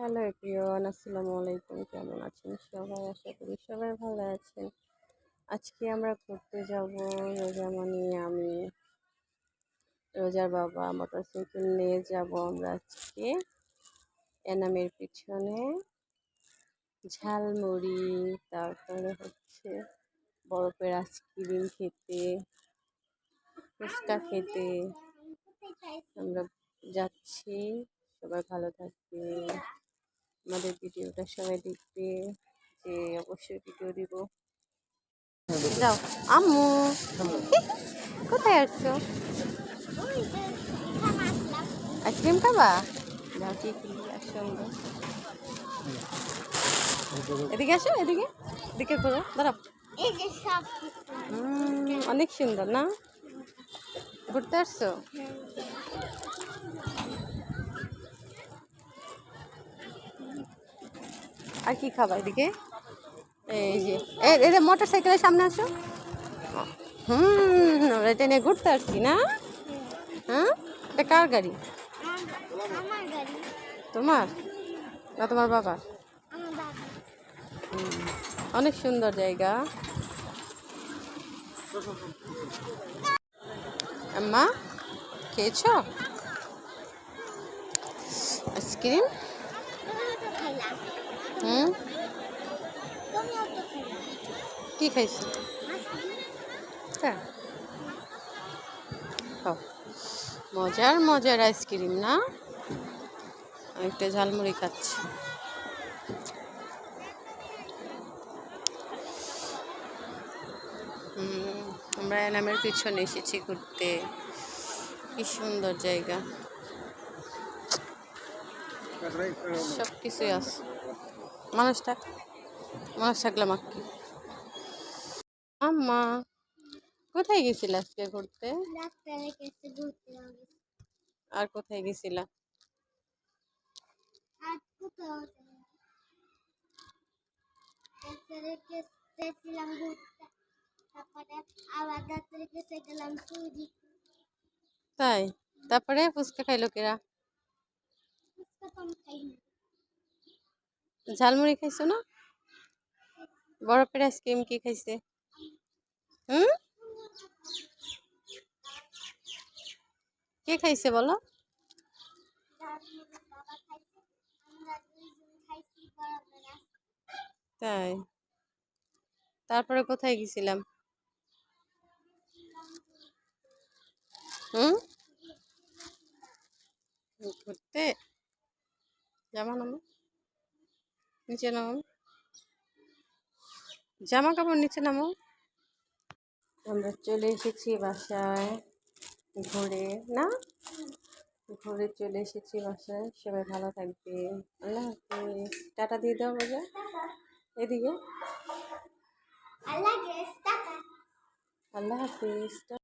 Hello everyone, আসসালামু আলাইকুম। কেমন আছেন সবাই? আশা করি সবাই ভালো আছেন। আজকে আমরা ঘুরতে যাব রোজা মানে আমি। রোজার বাবা মোটরসাইকেল নিয়ে যাব আমরা আজকে। এনামের পিছনে ঝালমুড়ি, তারপরে হচ্ছে বরফের আইসক্রিম খেতে, ফুচকা খেতে। আমরা যাচ্ছি। সবাই ভালো থাকবে আমাদের ভিডিওটা সবাই দেখবে, যে অবশ্যই ভিডিও দিব। যাও, আম্মু। কোথায় আসছো আইসক্রিম খাবা? যাও, কি কিনবি আসো আমরা। এদিকে আসো, এদিকে। এদিকে করো, দাঁড়াও। অনেক সুন্দর, না? ঘুরতে আসছো? আর কি খাবা এদিকে? এই যে এই মোটর সাইকেলের সামনে আসো হুম আমরা এটা নিয়ে ঘুরতে আসছি না? হ্যাঁ? এটা কার গাড়ি? তোমার? না তোমার বাবার? অনেক সুন্দর জায়গা। আম্মা খেয়েছ? Ice cream? হুম? কি খাইছো? হ্যাঁ। মজার মজার আইসক্রিম না? একটা ঝালমুড়ি খাচ্ছি। আমরা এনামের পিছনে এসেছি ঘুরতে। কি সুন্দর জায়গা। সব কিছুই আছে। মানুষ থাকলাম আর কি? আম্মা, কোথায় গেছিলে আজকে ঘুরতে? আর কোথায় গেছিলা? তাই? তারপরে ফুচকা খাইলো কেরা? ফুচকা কম খাই না ঝালমুড়ি খাইছো না? বরফের আইসক্রিম কি খাইছে? হুম? কে খাইছে বলো। তাই। তারপরে কোথায় গেছিলাম? হুম? ঘুরতে? জামা নামো নিচে নামো। জামা কাপড় নিচে নামো। আমরা চলে এসেছি বাসায় ঘুরে না? ঘুরে চলে এসেছি বাসায়। সবাই ভালো থাকবে। আল্লাহ হাফিজ। টাটা দিয়ে দাও বোঝা এদিকে। আল্লাহ হাফিজ।